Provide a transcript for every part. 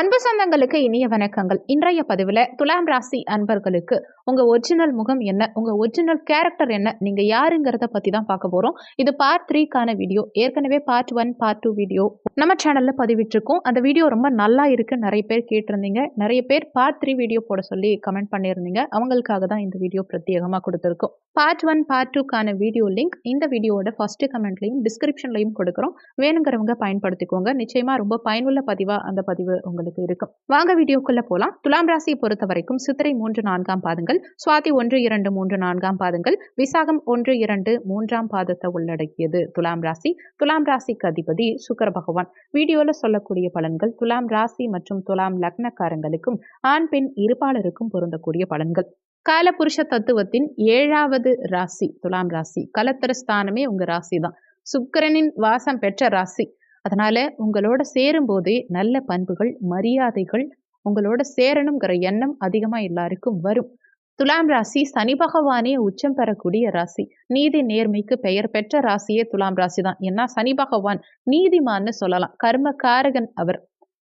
அன்பு சொந்தங்களுக்கு இனிய வணக்கங்கள். இன்றைய பதிவில் துலாம் ராசி அன்பர்களுக்கு உங்கள் ஒரிஜினல் முகம் என்ன உங்கள் ஒரிஜினல் கேரக்டர் என்ன நீங்கள் யாருங்கிறத பற்றி தான் பார்க்க போகிறோம் இது பார்ட் த்ரீக்கான வீடியோ ஏற்கனவே part one part two video நம்ம சேனலில் பதிவிட்டிருக்கோம். அந்த வீடியோ ரொம்ப நல்லா இருக்குது நிறைய பேர் கேட்டிருந்தீங்க. நிறைய பேர் பார்ட் த்ரீ வீடியோ போட சொல்லி கமெண்ட் பண்ணியிருந்தீங்க. அவங்களுக்காக தான் இந்த வீடியோ பிரத்யேகமாக கொடுத்துருக்கோம். பார்ட் ஒன் பார்ட் டூக்கான வீடியோ லிங்க் இந்த வீடியோவோட ஃபர்ஸ்ட் கமெண்ட்லையும் டிஸ்கிரிப்ஷன்லையும் கொடுக்குறோம். வேணுங்கிறவங்க பயன்படுத்திக்கோங்க. நிச்சயமாக ரொம்ப பயனுள்ள பதிவாக அந்த பதிவு உங்களுக்கு உங்களுக்கு இருக்கும். வாங்க வீடியோக்குள்ள போலாம். துலாம் ராசியை பொறுத்த வரைக்கும் சித்திரை மூன்று நான்காம் பாதங்கள் சுவாதி ஒன்று இரண்டு மூன்று நான்காம் பாதங்கள் விசாகம் ஒன்று இரண்டு மூன்றாம் பாதத்தை உள்ளடக்கியது துலாம் ராசி. துலாம் ராசிக்கு அதிபதி சுக்கர பகவான். வீடியோல சொல்லக்கூடிய பலன்கள் துலாம் ராசி மற்றும் துலாம் லக்னக்காரங்களுக்கும் ஆண் பெண் இருபாலருக்கும் பொருந்தக்கூடிய பலன்கள். காலபுருஷ தத்துவத்தின் ஏழாவது ராசி துலாம் ராசி. கலத்தர ஸ்தானமே உங்க ராசி தான் சுக்கரனின் வாசம் பெற்ற ராசி. அதனால உங்களோட சேரும்போதே நல்ல பண்புகள் மரியாதைகள் உங்களோட சேரணுங்கிற எண்ணம் அதிகமாக எல்லாருக்கும் வரும். துலாம் ராசி சனி பகவானே உச்சம் பெறக்கூடிய ராசி. நீதி நேர்மைக்கு பெயர் பெற்ற ராசியே துலாம் ராசி தான் ஏன்னா சனி பகவான் நீதிமான்னு சொல்லலாம். கர்ம காரகன் அவர்.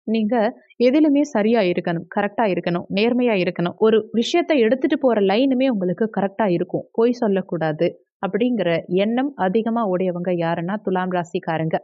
நீங்க எதிலுமே சரியா இருக்கணும் கரெக்டா இருக்கணும் நேர்மையா இருக்கணும். ஒரு விஷயத்தை எடுத்துட்டு போற லைனுமே உங்களுக்கு கரெக்டா இருக்கும். பொய் சொல்லக்கூடாது. அப்படிங்கிற எண்ணம் அதிகமா உடையவங்க யாருன்னா துலாம் ராசிக்காரங்க.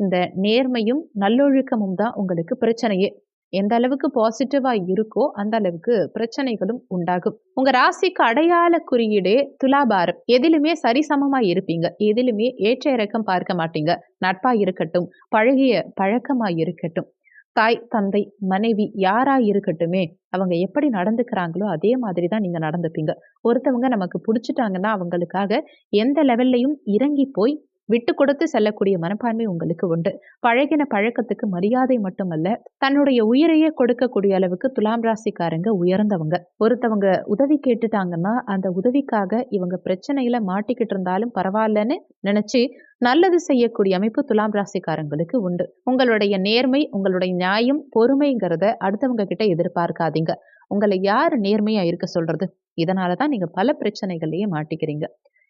இந்த நேர்மையும் நல்லொழுக்கமும் தான் உங்களுக்கு பிரச்சனையே. எந்த அளவுக்கு பாசிட்டிவா இருக்கோ அந்த அளவுக்கு பிரச்சனைகளும் உண்டாகும். உங்க ராசிக்கு அடையாள குறியீடே துலாபாரம். எதிலுமே சரிசமமா இருப்பீங்க. எதிலுமே ஏற்ற இறக்கம் பார்க்க மாட்டீங்க. நட்பா இருக்கட்டும் பழகிய பழக்கமா இருக்கட்டும். தாய் தந்தை மனைவி யாரா இருக்கட்டுமே அவங்க எப்படி நடந்துக்கிறாங்களோ அதே மாதிரி தான் நீங்க நடந்துப்பீங்க. ஒருத்தவங்க நமக்கு பிடிச்சிட்டாங்கன்னா அவங்களுக்காக எந்த லெவல்லையும் இறங்கி போய் விட்டு கொடுத்து செல்லக்கூடிய மனப்பான்மை உங்களுக்கு உண்டு. பழகின பழக்கத்துக்கு மரியாதை மட்டுமல்ல தன்னுடைய உயிரையே கொடுக்கக்கூடிய அளவுக்கு துலாம் ராசிக்காரங்க உயர்ந்தவங்க. ஒருத்தவங்க உதவி கேட்டுட்டாங்கன்னா அந்த உதவிக்காக இவங்க பிரச்சனையில மாட்டிக்கிட்டு இருந்தாலும் பரவாயில்லன்னு நினைச்சு நல்லது செய்யக்கூடிய அமைப்பு துலாம் ராசிக்காரங்களுக்கு உண்டு. உங்களுடைய நேர்மை உங்களுடைய நியாயம் பொறுமைங்கிறத அடுத்தவங்க கிட்ட எதிர்பார்க்காதீங்க. உங்களை யார் நேர்மையா இருக்க சொல்றது? இதனாலதான் நீங்க பல பிரச்சனைகள்லயே மாட்டிக்கிறீங்க.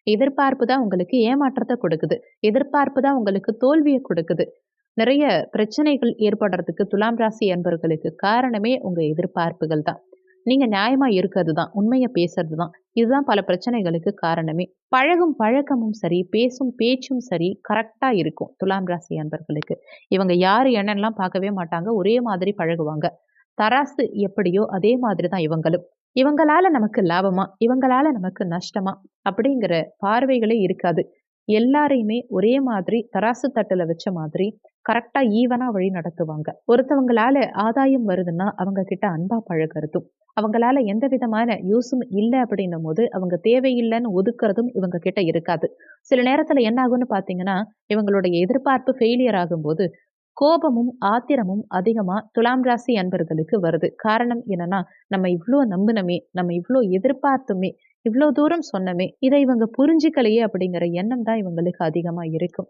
எதிர்பார்ப்பு தான் உங்களுக்கு ஏமாற்றத்தை கொடுக்குது. எதிர்பார்ப்பு தான் உங்களுக்கு தோல்வியை கொடுக்குது. நிறைய பிரச்சனைகள் ஏற்படுறதுக்கு துலாம் ராசி என்பவர்களுக்கு காரணமே உங்க எதிர்பார்ப்புகள் தான். நீங்க நியாயமா இருக்கிறது தான் உண்மையை பேசுறது தான். இதுதான் பல பிரச்சனைகளுக்கு காரணமே. பழகும் பழக்கமும் சரி பேசும் பேச்சும் சரி கரெக்டா இருக்கும் துலாம் ராசி அன்பர்களுக்கு. இவங்க யாரு என்னெல்லாம் பார்க்கவே மாட்டாங்க ஒரே மாதிரி பழகுவாங்க. தராசு எப்படியோ அதே மாதிரி தான் இவங்களும். இவங்களால நமக்கு லாபமா? இவங்களால நமக்கு நஷ்டமா? அப்படிங்கிற பார்வைகளே இருக்காது. எல்லாரையுமே ஒரே மாதிரி தராசு தட்டுல வச்ச மாதிரி கரெக்டா ஈவனா வழி நடத்துவாங்க. ஒருத்தவங்களால ஆதாயம் வருதுன்னா அவங்க கிட்ட அன்பா பழகிறதும் அவங்களால எந்த விதமான யூஸும் இல்லை அப்படின்னும் போது அவங்க தேவையில்லைன்னு ஒதுக்குறதும் இவங்க கிட்ட இருக்காது. சில நேரத்துல என்ன ஆகும்னு பாத்தீங்கன்னா இவங்களுடைய எதிர்பார்ப்பு ஃபெயிலியர் ஆகும்போது கோபமும் ஆத்திரமும் அதிகமா துலாம் ராசி அன்பர்களுக்கு வருது. காரணம் என்னன்னா நம்ம இவ்வளோ நம்பினமே நம்ம இவ்வளோ எதிர்பார்த்துமே இவ்வளோ தூரம் சொன்னமே இதை இவங்க புரிஞ்சிக்கலையே அப்படிங்கிற எண்ணம் தான் இவங்களுக்கு அதிகமா இருக்கும்.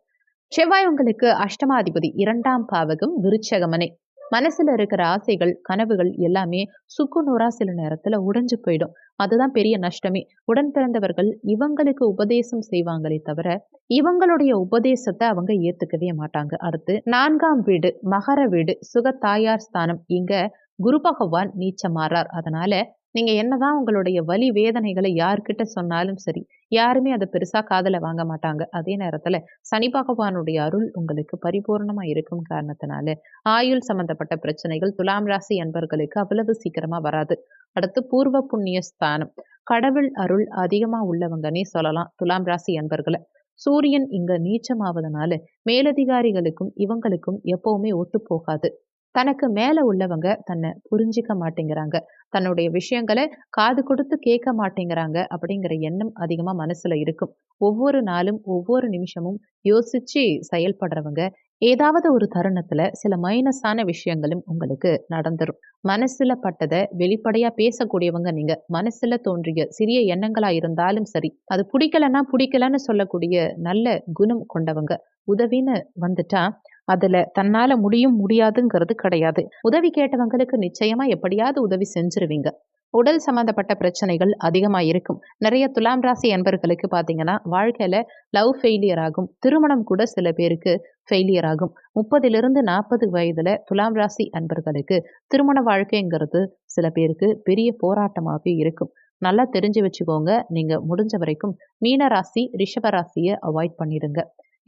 செவ்வாய் உங்களுக்கு அஷ்டமாதிபதி இரண்டாம் பாவகம் விருச்சகமனை. மனசுல இருக்கிற ஆசைகள் கனவுகள் எல்லாமே சுக்குநூறா சில நேரத்துல உடைஞ்சு போயிடும். அதுதான் பெரிய நஷ்டமே. உடன் பிறந்தவர்கள் இவங்களுக்கு உபதேசம் செய்வாங்களே தவிர இவங்களுடைய உபதேசத்தை அவங்க ஏத்துக்கவே மாட்டாங்க. அடுத்து நான்காம் வீடு மகர வீடு சுக தாயார் ஸ்தானம். இங்க குரு பகவான் நீச்சமாறார். அதனால நீங்க என்னதான் உங்களுடைய வலி வேதனைகளை யார்கிட்ட சொன்னாலும் சரி யாருமே அதை பெருசா காதல வாங்க மாட்டாங்க. அதே நேரத்துல சனி பகவானுடைய அருள் உங்களுக்கு பரிபூர்ணமா இருக்கும் காரணத்தினால ஆயுள் சம்பந்தப்பட்ட பிரச்சனைகள் துலாம் ராசி அன்பர்களுக்கு அவ்வளவு சீக்கிரமா வராது. அடுத்து பூர்வ புண்ணிய ஸ்தானம். கடவுள் அருள் அதிகமா உள்ளவங்கன்னே சொல்லலாம் துலாம் ராசி அன்பர்களை. சூரியன் இங்க நீச்சமாவதனால மேலதிகாரிகளுக்கும் இவங்களுக்கும் எப்பவுமே ஒத்து போகாது தனக்கு மேல உள்ளவங்க தன்னை புரிஞ்சிக்க மாட்டேங்கிறாங்க. தன்னுடைய விஷயங்களை காது கொடுத்து கேட்க மாட்டேங்கிறாங்க அப்படிங்கிற எண்ணம் அதிகமா மனசுல இருக்கும். ஒவ்வொரு நாளும் ஒவ்வொரு நிமிஷமும் யோசிச்சு செயல்படுறவங்க ஏதாவது ஒரு தருணத்துல சில மைனஸான விஷயங்களும் உங்களுக்கு நடந்துரும். மனசுல பட்டதை வெளிப்படையா பேசக்கூடியவங்க நீங்க. மனசுல தோன்றிய சிறிய எண்ணங்களா இருந்தாலும் சரி அது பிடிக்கலன்னா பிடிக்கலன்னு சொல்லக்கூடிய நல்ல குணம் கொண்டவங்க உதவின்னு வந்துட்டா அதுல தன்னால முடியும் முடியாதுங்கிறது கிடையாது. உதவி கேட்டவங்களுக்கு நிச்சயமா எப்படியாவது உதவி செஞ்சிருவீங்க. உடல் சம்மந்தப்பட்ட பிரச்சனைகள் அதிகமாக இருக்கும். நிறைய துலாம் ராசி என்பர்களுக்கு பார்த்தீங்கன்னா வாழ்க்கையில் லவ் ஃபெயிலியர் ஆகும். திருமணம் கூட சில பேருக்கு ஃபெயிலியர் ஆகும். முப்பதிலிருந்து நாற்பது வயதில் துலாம் ராசி அன்பர்களுக்கு திருமண வாழ்க்கைங்கிறது சில பேருக்கு பெரிய போராட்டமாகவே இருக்கும். நல்லா தெரிஞ்சு வச்சுக்கோங்க. நீங்கள் முடிஞ்ச வரைக்கும் மீன ராசி ராசியை அவாய்ட் பண்ணிடுங்க.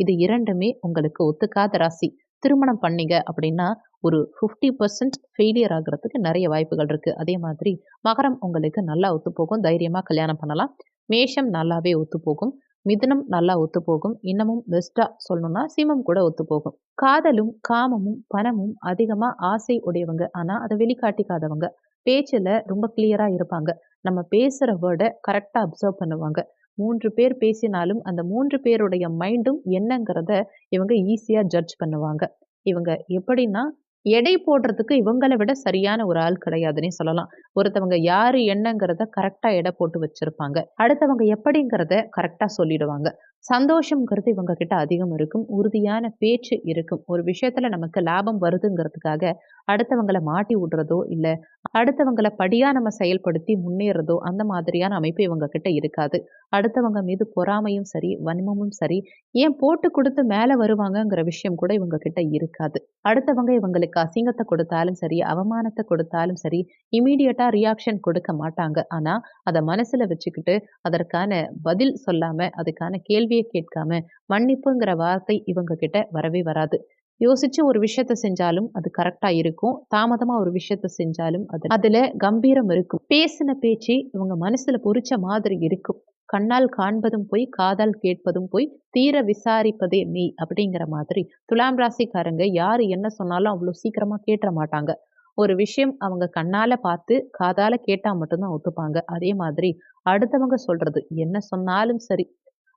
இது இரண்டுமே உங்களுக்கு ஒத்துக்காத ராசி. திருமணம் பண்ணீங்க அப்படின்னா ஒரு ஃபிஃப்டி பர்சன்ட் ஃபெயிலியர் ஆகிறதுக்கு நிறைய வாய்ப்புகள் இருக்குது அதே மாதிரி மகரம் உங்களுக்கு நல்லா ஒத்துப்போகும். தைரியமாக கல்யாணம் பண்ணலாம். மேஷம் நல்லாவே ஒத்துப்போகும். மிதுனம் நல்லா ஒத்துப்போகும். இன்னமும் பெஸ்ட்டாக சொல்லணும்னா சிமம் கூட ஒத்துப்போகும். காதலும் காமமும் பணமும் அதிகமாக ஆசை உடையவங்க. ஆனால் அதை வெளிக்காட்டிக்காதவங்க. பேச்சில் ரொம்ப கிளியராக இருப்பாங்க. நம்ம பேசுகிற வேர்டை கரெக்டாக அப்சர்வ் பண்ணுவாங்க. மூன்று பேர் பேசினாலும் அந்த மூன்று பேருடைய மைண்டும் என்னங்கிறத இவங்க ஈஸியாக ஜட்ஜ் பண்ணுவாங்க. இவங்க எப்படின்னா எடை போடுறதுக்கு இவங்களை விட சரியான ஒரு ஆள் கிடையாதுன்னே சொல்லலாம். ஒருத்தவங்க யாரு என்னங்கிறத கரெக்டாக எடை போட்டு வச்சிருப்பாங்க. அடுத்தவங்க எப்படிங்கிறத கரெக்டாக சொல்லிடுவாங்க. சந்தோஷங்கிறது இவங்க கிட்ட அதிகம் இருக்கும். உறுதியான பேச்சு இருக்கும். ஒரு விஷயத்துல நமக்கு லாபம் வருதுங்கிறதுக்காக அடுத்தவங்களை மாட்டி விடுறதோ இல்லை அடுத்தவங்களை படியா நம்ம செயல்படுத்தி முன்னேறதோ அந்த மாதிரியான அமைப்பு இவங்க கிட்ட இருக்காது. அடுத்தவங்க மீது பொறாமையும் சரி வன்மமும் சரி ஏன் போட்டு கொடுத்து மேலே வருவாங்கங்கிற விஷயம் கூட இவங்க கிட்ட இருக்காது. அடுத்தவங்க இவங்களுக்கு அசிங்கத்தை கொடுத்தாலும் சரி அவமானத்தை கொடுத்தாலும் சரி இமீடியட்டா ரியாக்ஷன் கொடுக்க மாட்டாங்க. ஆனா அதை மனசுல வச்சுக்கிட்டு அதற்கான பதில் சொல்லாம அதுக்கான கேள்வி கேள்வியை கேட்காம மன்னிப்புங்கிற வார்த்தை இவங்க கிட்ட வரவே வராது. யோசிச்சு ஒரு விஷயத்த செஞ்சாலும் அது கரெக்டா இருக்கும். தாமதமா ஒரு விஷயத்த செஞ்சாலும் அது அதுல கம்பீரம் இருக்கும். பேசின பேச்சு இவங்க மனசுல பொறிச்ச மாதிரி இருக்கும். கண்ணால் காண்பதும் போய் காதால் கேட்பதும் போய் தீர விசாரிப்பதே மெய் அப்படிங்கிற மாதிரி துலாம் ராசிக்காரங்க யாரு என்ன சொன்னாலும் அவ்வளோ சீக்கிரமா கேட்ட மாட்டாங்க. ஒரு விஷயம் அவங்க கண்ணால பார்த்து காதால கேட்டா மட்டும்தான் ஒத்துப்பாங்க. அதே மாதிரி அடுத்தவங்க சொல்றது என்ன சொன்னாலும் சரி.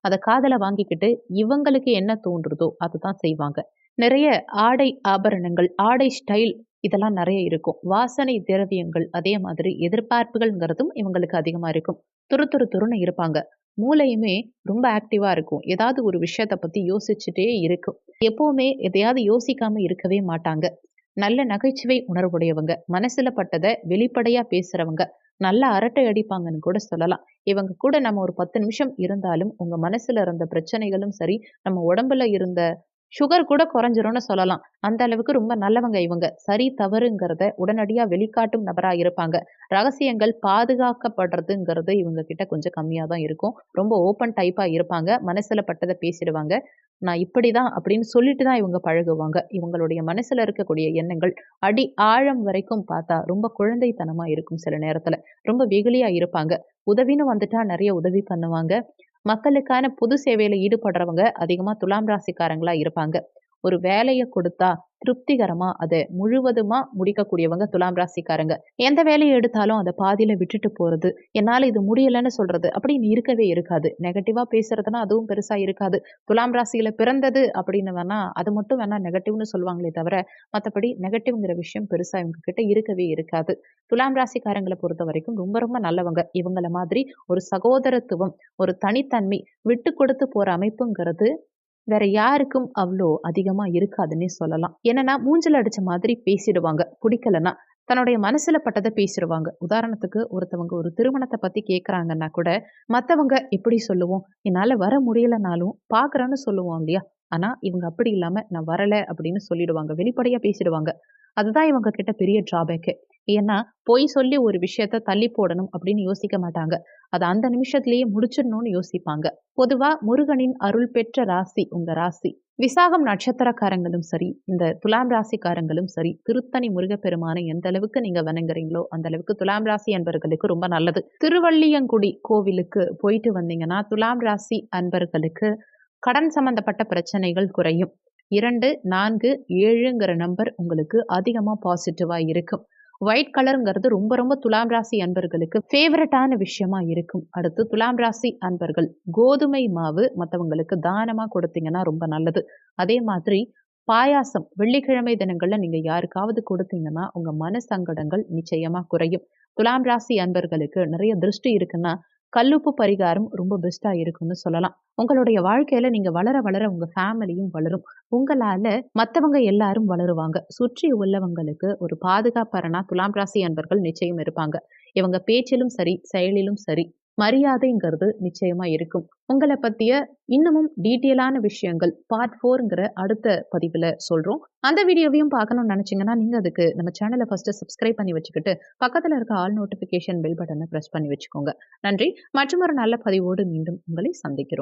அதை காதலை வாங்கிக்கிட்டு இவங்களுக்கு என்ன தோன்றுதோ அதுதான் செய்வாங்க. நிறைய ஆடை ஆபரணங்கள் ஆடை ஸ்டைல் இதெல்லாம் நிறைய இருக்கும். வாசனை திரவியங்கள் அதே மாதிரி எதிர்பார்ப்புகள்ங்கிறதும் இவங்களுக்கு அதிகமாக இருக்கும். துரு துரு துருன்னு இருப்பாங்க. மூளையுமே ரொம்ப ஆக்டிவாக இருக்கும். ஏதாவது ஒரு விஷயத்தை பற்றி யோசிச்சுட்டே இருக்கும். எப்போவுமே எதையாவது யோசிக்காம இருக்கவே மாட்டாங்க. நல்ல நகைச்சுவை உணர்வுடையவங்க. மனசுல பட்டதை வெளிப்படையாக பேசுகிறவங்க நல்லா அரட்டை அடிப்பாங்கன்னு கூட சொல்லலாம். இவங்க கூட நம்ம ஒரு பத்து நிமிஷம் இருந்தாலும் உங்க மனசுல இருந்த பிரச்சனைகளும் சரி நம்ம உடம்புல இருந்த சுகர் கூட குறைஞ்சிரும்னு சொல்லலாம். அந்த அளவுக்கு ரொம்ப நல்லவங்க இவங்க. சரி தவறுங்கிறத உடனடியாக வெளிக்காட்டும் நபராக இருப்பாங்க. ரகசியங்கள் பாதுகாக்கப்படுறதுங்கிறது இவங்க கிட்ட கொஞ்சம் கம்மியாக தான் இருக்கும். ரொம்ப ஓப்பன் டைப்பாக இருப்பாங்க. மனசில் பட்டதை பேசிடுவாங்க. நான் இப்படி தான் அப்படின்னு சொல்லிட்டு தான் இவங்க பழகுவாங்க. இவங்களுடைய மனசில் இருக்கக்கூடிய எண்ணங்கள் அடி ஆழம் வரைக்கும் பார்த்தா ரொம்ப குழந்தைத்தனமாக இருக்கும் சில நேரத்தில். ரொம்ப வெகுளியாக இருப்பாங்க. உதவின்னு வந்துட்டா நிறைய உதவி பண்ணுவாங்க. மக்களுக்கான பொது சேவையில் ஈடுபடுறவங்க அதிகமாக துலாம் ராசிக்காரங்களா இருப்பாங்க. ஒரு வேலையை கொடுத்தா திருப்திகரமாக அதை முழுவதுமாக முடிக்கக்கூடியவங்க துலாம் ராசிக்காரங்க. எந்த வேலையை எடுத்தாலும் அதை பாதியில் விட்டுட்டு போகிறது என்னால் இது முடியலைன்னு சொல்கிறது அப்படின்னு இருக்கவே இருக்காது. நெகட்டிவா பேசுறதுனா அதுவும் பெருசாக இருக்காது. துலாம் ராசியில் பிறந்தது அப்படின்னு வேணால் அது மட்டும் வேணால் நெகட்டிவ்னு சொல்லுவாங்களே தவிர மற்றபடி நெகட்டிவ்ங்கிற விஷயம் பெருசாக இவங்க கிட்ட இருக்கவே இருக்காது. துலாம் ராசிக்காரங்களை பொறுத்த வரைக்கும் ரொம்ப ரொம்ப நல்லவங்க. இவங்கள மாதிரி ஒரு சகோதரத்துவம் ஒரு தனித்தன்மை விட்டு கொடுத்து போகிற அமைப்புங்கிறது வேற யாருக்கும் அவ்வளோ அதிகமா இருக்காதுன்னே சொல்லலாம். என்னன்னா மூஞ்சல் அடிச்ச மாதிரி பேசிடுவாங்க. பிடிக்கலன்னா தன்னுடைய மனசுல பட்டதை பேசிடுவாங்க. உதாரணத்துக்கு ஒருத்தவங்க ஒரு திருமணத்தை பத்தி கேட்குறாங்கன்னா கூட மற்றவங்க எப்படி சொல்லுவோம்? என்னால் வர முடியலனாலும் பார்க்குறேன்னு சொல்லுவோம் இல்லையா? ஆனா இவங்க அப்படி இல்லாம நான் வரலை அப்படின்னு சொல்லிடுவாங்க. வெளிப்படையா பேசிடுவாங்க. அதுதான் இவங்க கிட்ட பெரிய டிராபேக்கு ஏன்னா பொய் சொல்லி ஒரு விஷயத்த தள்ளி போடணும் அப்படின்னு யோசிக்க மாட்டாங்க. அதை அந்த நிமிஷத்திலேயே முடிச்சிடணும்னு யோசிப்பாங்க. பொதுவா முருகனின் அருள் பெற்ற ராசி உங்க ராசி. விசாகம் நட்சத்திரக்காரங்களும் சரி இந்த துலாம் ராசிக்காரங்களும் சரி திருத்தணி முருகப்பெருமானை எந்த அளவுக்கு நீங்க வணங்குறீங்களோ அந்த அளவுக்கு துலாம் ராசி அன்பர்களுக்கு ரொம்ப நல்லது. திருவள்ளியங்குடி கோவிலுக்கு போயிட்டு வந்தீங்கன்னா துலாம் ராசி அன்பர்களுக்கு கடன் சம்பந்தப்பட்ட பிரச்சனைகள் குறையும். இரண்டு நான்கு ஏழுங்கிற நம்பர் உங்களுக்கு அதிகமாக பாசிட்டிவாக இருக்கும். ஒயிட் கலருங்கிறது ரொம்ப ரொம்ப துலாம் ராசி அன்பர்களுக்கு ஃபேவரட்டான விஷயமா இருக்கும். அடுத்து துலாம் ராசி அன்பர்கள் கோதுமை மாவு மற்றவங்களுக்கு தானமாக கொடுத்தீங்கன்னா ரொம்ப நல்லது. அதே மாதிரி பாயாசம் வெள்ளிக்கிழமை தினங்களில் நீங்கள் யாருக்காவது கொடுத்தீங்கன்னா உங்கள் மன சங்கடங்கள் நிச்சயமாக குறையும். துலாம் ராசி அன்பர்களுக்கு நிறைய திருஷ்டி இருக்குன்னா கல்லுப்பு பரிகாரம் ரொம்ப பெஸ்ட்டாக இருக்கும்னு சொல்லலாம். உங்களுடைய வாழ்க்கையில் நீங்கள் வளர வளர உங்கள் ஃபேமிலியும் வளரும். உங்களால் மற்றவங்க எல்லாரும் வளருவாங்க. சுற்றி உள்ளவங்களுக்கு ஒரு பாதுகாப்பரனா துலாம் ராசி அன்பர்கள் நிச்சயம் இருப்பாங்க. இவங்க பேச்சிலும் சரி செயலிலும் சரி மரியாதைங்கிறது நிச்சயமா இருக்கும். உங்களை பற்றிய இன்னமும் டீட்டெயிலான விஷயங்கள் பார்ட் ஃபோருங்கிற அடுத்த பதிவில் சொல்கிறோம் அந்த வீடியோவையும் பார்க்கணும்னு நினச்சிங்கன்னா நீங்கள் அதுக்கு நம்ம சேனலை ஃபஸ்ட்டு சப்ஸ்கிரைப் பண்ணி வச்சுக்கிட்டு பக்கத்தில் இருக்க ஆல் நோட்டிஃபிகேஷன் பெல் பட்டனை ப்ரெஸ் பண்ணி வச்சுக்கோங்க. நன்றி. மற்றும் ஒரு நல்ல பதிவோடு மீண்டும் உங்களை சந்திக்கிறோம்.